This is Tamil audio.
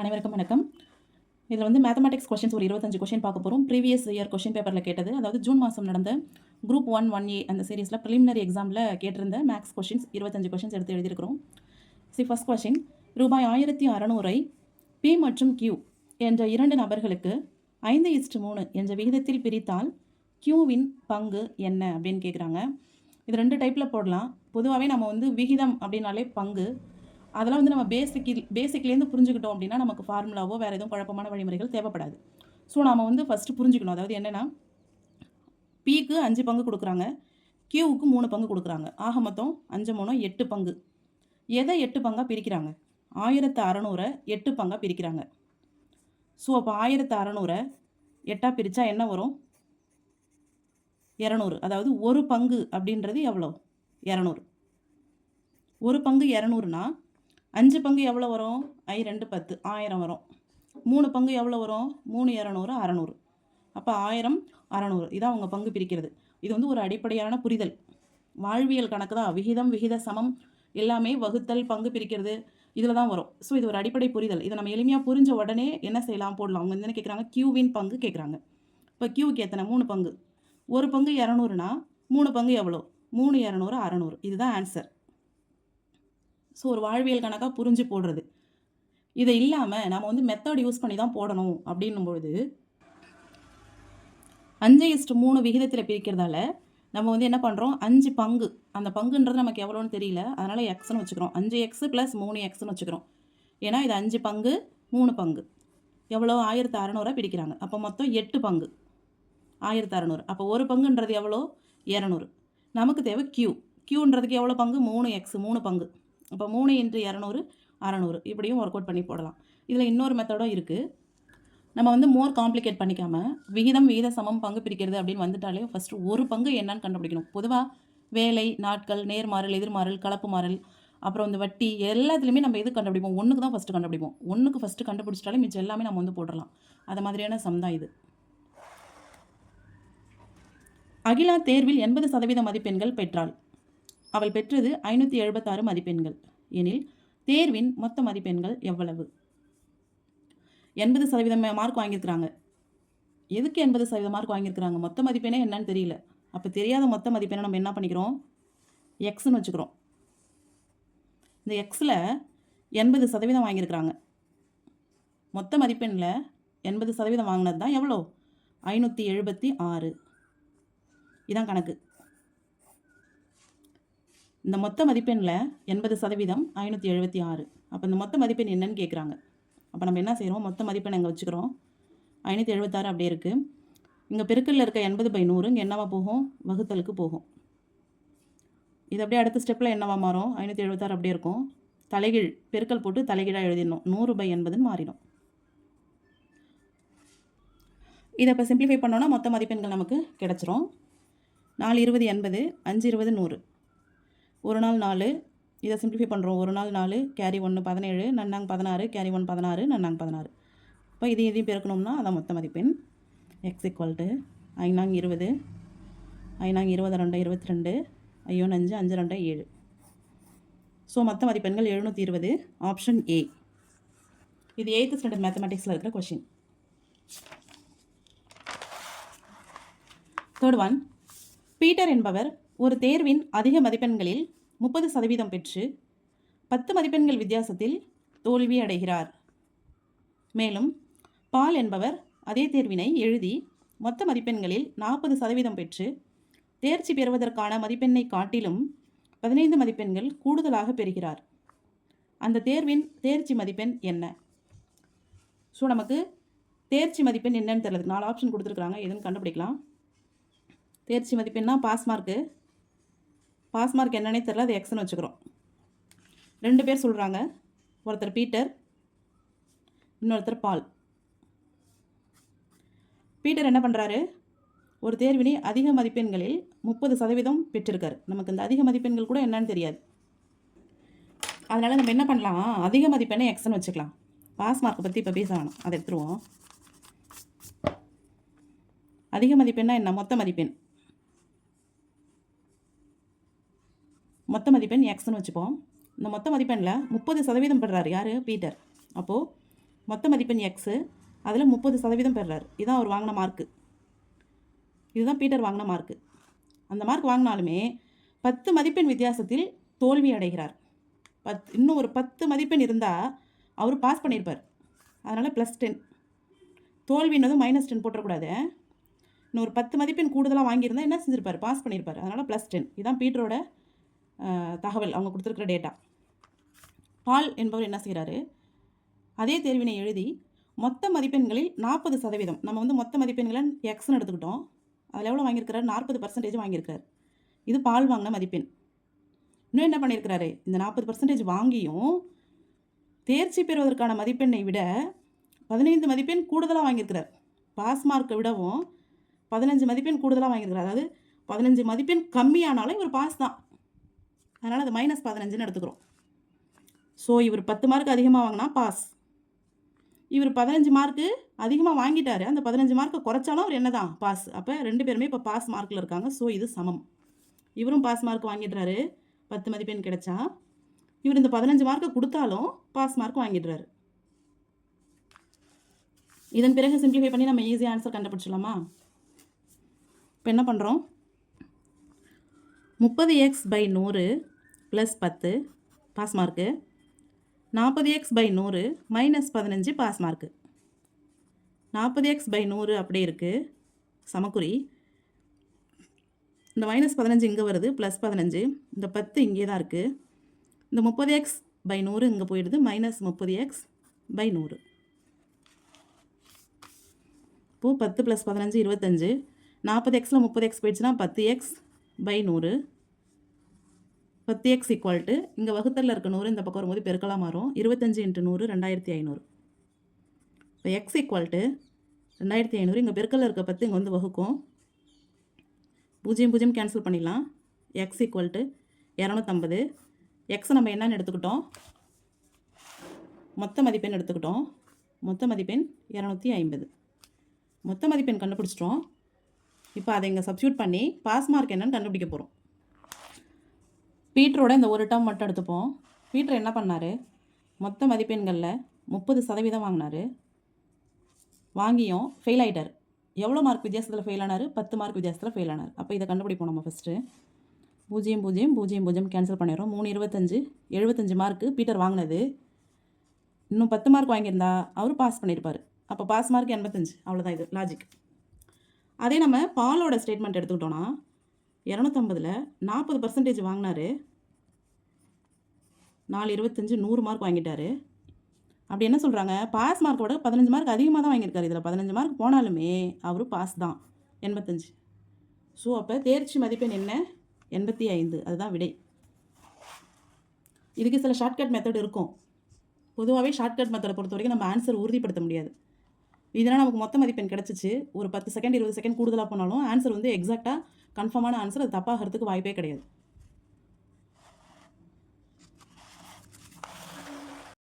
அனைவருக்கும் வணக்கம். இதில் வந்து மேத்தமெட்டிக்ஸ் கொஷின்ஸ் ஒரு இருபத்தஞ்சு கொஷின் பார்க்க போகிறோம் ப்ரீவியஸ் இயர் கொஷின் பேப்பரில் கேட்டது. அதாவது ஜூன் மாதம் நடந்த குரூப் ஒன் ஒன் ஏ அந்த சீரீஸில் ப்ரிலிமினரி எக்ஸாமில் கேட்டிருந்த மேக்ஸ் கொஷின்ஸ் இருபத்தஞ்சு கொஷின்ஸ் எடுத்து எழுதியிருக்கிறோம். சி ஃபர்ஸ்ட் கொஷின் ரூபாய் ஆயிரத்தி அறநூறை பி மற்றும் கியூ என்ற இரண்டு நபர்களுக்கு ஐந்து இஸ்ட் மூணு என்ற விகிதத்தில் பிரித்தால் கியூவின் பங்கு என்ன அப்படின்னு கேட்குறாங்க இது ரெண்டு டைப்பில் போடலாம். பொதுவாகவே நம்ம வந்து விகிதம் அப்படின்னாலே பங்கு அதெல்லாம் வந்து நம்ம பேசிக்கில் பேசிக்லேருந்து புரிஞ்சுக்கிட்டோம் அப்படின்னா நமக்கு ஃபார்முலாவோ வேறு எதுவும் குழப்பமான வழிமுறைகள் தேவைப்படாது. ஸோ நாம் வந்து ஃபஸ்ட்டு புரிஞ்சுக்கணும். அதாவது என்னென்னா பிக்கு அஞ்சு பங்கு கொடுக்குறாங்க. கியூவுக்கு மூணு பங்கு கொடுக்குறாங்க. ஆக மொத்தம் அஞ்சு மூணு எட்டு பங்கு. எதை எட்டு பங்காக பிரிக்கிறாங்க? ஆயிரத்து அறநூறை எட்டு பங்காக பிரிக்கிறாங்க. ஸோ அப்போ ஆயிரத்து அறநூறை எட்டாக பிரித்தா என்ன வரும்? இரநூறு. அதாவது ஒரு பங்கு அப்படின்றது எவ்வளோ இரநூறு. ஒரு பங்கு இரநூறுனா அஞ்சு பங்கு எவ்வளோ வரும்? ஐ ரெண்டு பத்து. ஆயிரம் வரும். மூணு பங்கு எவ்வளோ வரும்? மூணு இரநூறு அறநூறு. அப்போ ஆயிரம் அறநூறு. இதான் அவங்க பங்கு பிரிக்கிறது. இது வந்து ஒரு அடிப்படையான புரிதல். வாழ்வியல் கணக்கு தான். விகிதம் விகித சமம். எல்லாமே வகுத்தல் பங்கு பிரிக்கிறது. இதில் தான் வரும். ஸோ இது ஒரு அடிப்படை புரிதல். இதை நம்ம எளிமையாக புரிஞ்ச உடனே என்ன செய்யலாம்? போடலாம். அவங்க என்ன கேட்குறாங்க கியூவின் பங்கு கேட்குறாங்க இப்போ கியூக்கு எத்தனை? மூணு பங்கு. ஒரு பங்கு இரநூறுனா மூணு பங்கு எவ்வளோ? மூணு இரநூறு அறநூறு. இதுதான் ஆன்சர் ஸோ ஒரு வாழ்வியல் கணக்காக புரிஞ்சு போடுறது. இதை இல்லாமல் நம்ம வந்து மெத்தட் யூஸ் பண்ணி தான் போடணும் அப்படின்னும் பொழுது அஞ்சு இஸ்ட் மூணு விகிதத்தில் பிரிக்கிறதால நம்ம வந்து என்ன பண்ணுறோம் அஞ்சு பங்கு. அந்த பங்குன்றது நமக்கு எவ்வளோன்னு தெரியல. அதனால் எக்ஸ்னு வச்சுக்கிறோம். அஞ்சு எக்ஸ் ப்ளஸ் மூணு எக்ஸ்னு வச்சுக்கிறோம். ஏன்னா இது அஞ்சு பங்கு மூணு பங்கு. எவ்வளோ? ஆயிரத்து அறநூறுவா பிடிக்கிறாங்க. அப்போ மொத்தம் எட்டு பங்கு. ஆயிரத்து அறநூறு. அப்போ ஒரு பங்குன்றது எவ்வளோ? இரநூறு. நமக்கு தேவை கியூ கியூன்றதுக்கு எவ்வளோ பங்கு? மூணு எக்ஸ் மூணு பங்கு. இப்போ மூணு இன்ட்டு இரநூறு அறநூறு இப்படியும் ஒர்க் அவுட் பண்ணி போடலாம். இதில் இன்னொரு மெத்தடும் இருக்குது நம்ம வந்து மோர் காம்ப்ளிகேட் பண்ணிக்காமல் விகிதம் விகித சமம் பங்கு பிரிக்கிறது அப்படின்னு வந்துட்டாலே ஃபஸ்ட்டு ஒரு பங்கு என்னன்னு கண்டுபிடிக்கணும். பொதுவாக வேலை நாட்கள் நேர்மாறல் எதிர்மாறல் கலப்பு மாறல் அப்புறம் இந்த வட்டி எல்லாத்துலேயுமே நம்ம எது கண்டுபிடிப்போம்? ஒன்றுக்கு தான் ஃபஸ்ட்டு கண்டுபிடிப்போம். ஒன்றுக்கு ஃபஸ்ட்டு கண்டுபிடிச்சிட்டாலே மிச்சம் எல்லாமே நம்ம வந்து போடலாம் அது மாதிரியான சம் தான் இது. அகிலா தேர்வில் எண்பது சதவீத மதிப்பெண்கள் பெற்றாள். அவள் பெற்றது ஐநூற்றி எழுபத்தாறு மதிப்பெண்கள். எனில் தேர்வின் மொத்த மதிப்பெண்கள் எவ்வளவு? எண்பது சதவீதம் மார்க் வாங்கியிருக்கிறாங்க. எதுக்கு எண்பது சதவீதம் மார்க் வாங்கியிருக்கிறாங்க? மொத்த மதிப்பெண்ணே என்னன்னு தெரியல. அப்போ தெரியாத மொத்த மதிப்பெண்ணை நம்ம என்ன பண்ணிக்கிறோம்? எக்ஸ்னு வச்சுக்கிறோம். இந்த எக்ஸில் எண்பது சதவீதம் வாங்கியிருக்கிறாங்க. மொத்த மதிப்பெண்ணில் எண்பது சதவீதம் வாங்கினது தான் எவ்வளோ? ஐநூற்றி எழுபத்தி ஆறு. இதான் கணக்கு. இந்த மொத்த மதிப்பெண்ணில் எண்பது சதவீதம் ஐநூற்றி எழுபத்தி ஆறு. அப்போ இந்த மொத்த மதிப்பெண் என்னன்னு கேட்குறாங்க அப்போ நம்ம என்ன செய்கிறோம் மொத்த மதிப்பெண் அங்கே வச்சுக்கிறோம். ஐநூற்றி எழுபத்தாறு அப்படியே இருக்குது இங்கே பெருக்கல்ல இருக்க எண்பது பை நூறு இங்கே என்னவா போகும்? வகுத்தலுக்கு போகும். இது அப்படியே அடுத்த ஸ்டெப்பில் என்னவா மாறும்? ஐநூற்றி எழுபத்தாறு அப்படியே இருக்கும். தலைகீழ் பெருக்கல் போட்டு தலைகீழாக எழுதிடணும். நூறு பை எண்பதுன்னு மாறிடும். இதை இப்போ சிம்பிளிஃபை பண்ணோன்னா மொத்த மதிப்பெண்கள் நமக்கு கிடச்சிரும். நாலு இருபது எண்பது அஞ்சு இருபது நூறு. ஒரு நாள் நாலு. இதை சிம்பிளிஃபை பண்ணுறோம் ஒரு நாள் நாலு கேரி ஒன்று பதினேழு நன்னாங் பதினாறு கேரி ஒன் பதினாறு நன்னாங் பதினாறு. இப்போ இதையும் இதையும் பெருக்கணும்னா அதான் மொத்த மதிப்பெண். எக்ஸ் ஈக்குவல் டு ஐநாங் இருபது. ஐநாங் இருபது ரெண்டு இருபத்தி ரெண்டு ஐயோன் அஞ்சு அஞ்சு ரெண்டு ஏழு. ஸோ மொத்த மதிப்பெண்கள் எழுநூற்றி இருபது. ஆப்ஷன் ஏ இது எயித்து ஸ்டாண்டர்ட் மேத்தமெட்டிக்ஸில் இருக்கிற கொஷின் தேர்ட் ஒன் பீட்டர் என்பவர் ஒரு தேர்வின் அதிக மதிப்பெண்களில் முப்பது சதவீதம் பெற்று பத்து மதிப்பெண்கள் வித்தியாசத்தில் தோல்வி அடைகிறார். மேலும் பால் என்பவர் அதே தேர்வினை எழுதி மொத்த மதிப்பெண்களில் நாற்பது சதவீதம் பெற்று தேர்ச்சி பெறுவதற்கான மதிப்பெண்ணை காட்டிலும் பதினைந்து மதிப்பெண்கள் கூடுதலாக பெறுகிறார். அந்த தேர்வின் தேர்ச்சி மதிப்பெண் என்ன? ஸோ நமக்கு தேர்ச்சி மதிப்பெண் என்னன்னு தெரியல நாலு ஆப்ஷன் கொடுத்துருக்குறாங்க. எதுன்னு கண்டுபிடிக்கலாம். தேர்ச்சி மதிப்பெண்ணா? பாஸ் மார்க்கு பாஸ் மார்க் என்னன்னே தெரில அது எக்ஸ்னு வச்சுக்கிறோம். ரெண்டு பேர் சொல்கிறாங்க ஒருத்தர் பீட்டர் இன்னொருத்தர் பால். பீட்டர் என்ன பண்ணுறாரு ஒரு தேர்வினை அதிக மதிப்பெண்களில் முப்பது சதவீதம் பெற்றிருக்கார். நமக்கு இந்த அதிக மதிப்பெண்கள் கூட என்னன்னு தெரியாது. அதனால் நம்ம என்ன பண்ணலாம்? அதிக மதிப்பெண்ணை எக்ஸ்னு வச்சுக்கலாம். பாஸ் மார்க்கை பற்றி இப்போ பேச வேணும். அதை எடுத்துருவோம். அதிக மதிப்பெண்ணா என்ன? மொத்த மதிப்பெண். மொத்த மதிப்பெண் எக்ஸ்னு வச்சுப்போம். இந்த மொத்த மதிப்பெண்ணில் முப்பது சதவீதம் பெறார் யார்? பீட்டர் அப்போது மொத்த மதிப்பெண் எக்ஸு அதில் முப்பது சதவீதம் பெறார் இதுதான் அவர் வாங்கின மார்க்கு இதுதான் பீட்டர் வாங்கின மார்க்கு அந்த மார்க் வாங்கினாலுமே பத்து மதிப்பெண் வித்தியாசத்தில் தோல்வி அடைகிறார். பத் இன்னும் ஒரு பத்து மதிப்பெண் இருந்தால் அவர் பாஸ் பண்ணியிருப்பார். அதனால் ப்ளஸ் டென் தோல்வின்னதும் மைனஸ் டென் போட்டக்கூடாது இன்னும் ஒரு பத்து மதிப்பெண் கூடுதலாக வாங்கியிருந்தால் என்ன செஞ்சுருப்பார்? பாஸ் பண்ணியிருப்பார். அதனால் ப்ளஸ் டென் இதுதான் பீட்டரோட தகவல் அவங்க கொடுத்துருக்குற டேட்டா பால் என்பவர் என்ன செய்கிறாரு அதே தேர்வினை எழுதி மொத்த மதிப்பெண்களில் நாற்பது சதவீதம் நம்ம வந்து மொத்த மதிப்பெண்களை எக்ஸ்னு எடுத்துக்கிட்டோம். அதில் எவ்வளோ வாங்கியிருக்கிறார்? நாற்பது பர்சன்டேஜ் வாங்கியிருக்கார் இது பால் வாங்கின மதிப்பெண். இன்னும் என்ன பண்ணியிருக்கிறாரு? இந்த நாற்பது பர்சன்டேஜ் வாங்கியும் தேர்ச்சி பெறுவதற்கான மதிப்பெண்ணை விட பதினைந்து மதிப்பெண் கூடுதலாக வாங்கியிருக்கிறார். பாஸ் மார்க்கை விடவும் பதினஞ்சு மதிப்பெண் கூடுதலாக வாங்கியிருக்கிறார். அதாவது பதினஞ்சு மதிப்பெண் கம்மியானாலும் இவர் பாஸ் தான். அதனால் அது மைனஸ் பதினஞ்சுன்னு எடுத்துக்கிறோம். ஸோ இவர் பத்து மார்க் அதிகமாக வாங்கினா பாஸ் இவர் பதினஞ்சு மார்க்கு அதிகமாக வாங்கிட்டாரு. அந்த பதினஞ்சு மார்க்கை குறைச்சாலும் அவர் என்ன தான் பாஸ் அப்போ ரெண்டு பேருமே இப்போ பாஸ் மார்க்கில் இருக்காங்க. ஸோ இது சமம். இவரும் பாஸ் மார்க் வாங்கிடுறாரு. பத்து மதிப்பெண் கிடைச்சா. இவர் இந்த பதினஞ்சு மார்க்கை கொடுத்தாலும் பாஸ் மார்க் வாங்கிடுறாரு. இதன் பிறகு சிம்பிளிஃபை பண்ணி நம்ம ஈஸியாக ஆன்சர் கண்டுபிடிச்சிடலாமா? இப்போ என்ன பண்ணுறோம் முப்பது எக்ஸ் பை நூறு ப்ளஸ் பத்து பாஸ் மார்க்கு நாற்பது எக்ஸ் பை நூறு மைனஸ் பதினஞ்சு பாஸ் மார்க்கு நாற்பது எக்ஸ் பை நூறு அப்படியே இருக்குது சமக்குறி. இந்த மைனஸ் பதினஞ்சு இங்கே வருது ப்ளஸ் பதினஞ்சு. இந்த பத்து இங்கே தான் இருக்குது இந்த முப்பது எக்ஸ் பை நூறு இங்கே போயிடுது மைனஸ் முப்பது எக்ஸ் பை நூறு. இப்போது பத்து ப்ளஸ் பதினஞ்சு இருபத்தஞ்சு. நாற்பது எக்ஸில் முப்பது எக்ஸ் போயிடுச்சுன்னா பத்து எக்ஸ். பை நூறு. பத்து எக்ஸ் ஈக்குவல் டு இங்கே வகுத்தலில் இருக்க நூறு இந்த பக்கம் வரும்போது பெருக்கலாக மாறும். இருபத்தஞ்சு இன்ட்டு நூறு ரெண்டாயிரத்தி ஐநூறு. இப்போ எக்ஸ் ஈக்குவல் டு ரெண்டாயிரத்தி ஐநூறு இங்கே பெருக்கல்ல இருக்க பத்து இங்கே வந்து வகுக்கும். பூஜ்ஜியம் பூஜ்ஜியம் கேன்சல் பண்ணிடலாம். எக்ஸ் ஈக்குவல் டு இரநூத்தம்பது. எக்ஸ் நம்ம என்னன்னு எடுத்துக்கிட்டோம்? மொத்த மதிப்பெண் எடுத்துக்கிட்டோம். மொத்த மதிப்பெண் இரநூத்தி ஐம்பது. மொத்த மதிப்பெண் கண்டுபிடிச்சிட்டோம். இப்போ அதை இங்கே சப்ஸ்டியூட் பண்ணி பாஸ் மார்க் என்னன்னு கண்டுபிடிக்க போகிறோம். பீட்டரோட இந்த ஒரு டேர்ம் மட்டும் எடுத்துப்போம். பீட்டர் என்ன பண்ணார்? மொத்த மதிப்பெண்களில் முப்பது சதவீதம் வாங்கினார். வாங்கியும் ஃபெயில் ஆகிட்டார் எவ்வளோ மார்க் வித்தியாசத்தில் ஃபெயில் ஆனார்? பத்து மார்க் வித்தியாசத்தில் ஃபெயில் ஆனார். அப்போ இதை கண்டுபிடிப்போம் நம்ம ஃபஸ்ட்டு பூஜ்ஜியம் பூஜ்ஜியம் பூஜ்ஜியம் பூஜ்ஜியம் கேன்சல் பண்ணிடுறோம். மூணு இருபத்தஞ்சு எழுபத்தஞ்சு மார்க்கு பீட்டர் வாங்கினது. இன்னும் பத்து மார்க் வாங்கியிருந்தா அவர் பாஸ் பண்ணியிருப்பார். அப்போ பாஸ் மார்க் எண்பத்தஞ்சு. அவ்வளோதான் இது. லாஜிக் அதே நம்ம பாலோட ஸ்டேட்மெண்ட் எடுத்துக்கிட்டோன்னா இரநூத்தம்பதில் நாற்பது பர்சன்டேஜ் வாங்கினாரு. நாலு இருபத்தஞ்சு நூறு மார்க் வாங்கிட்டாரு. அப்படி என்ன சொல்கிறாங்க பாஸ் மார்க்கோட பதினஞ்சு மார்க் அதிகமாக தான் வாங்கியிருக்காரு. இதில் பதினஞ்சு மார்க் போனாலுமே அவர் பாஸ் தான். எண்பத்தஞ்சு. ஸோ அப்போ தேர்ச்சி மதிப்பெண் என்ன? எண்பத்தி ஐந்து. அதுதான் விடை. இதுக்கு சில ஷார்ட்கட் மெத்தட் இருக்கும். பொதுவாகவே ஷார்ட்கட் மெத்தடை பொறுத்த வரைக்கும் நம்ம ஆன்சர் உறுதிப்படுத்த முடியாது. இதனால் நமக்கு மொத்த மதிப்பெண் கிடச்சிச்சு. ஒரு பத்து செகண்ட் இருபது செகண்ட் கூடுதலாக போனாலும் ஆன்சர் வந்து எக்ஸாக்டாக கன்ஃபார்மான ஆன்சர் அது தப்பாகிறதுக்கு வாய்ப்பே கிடையாது.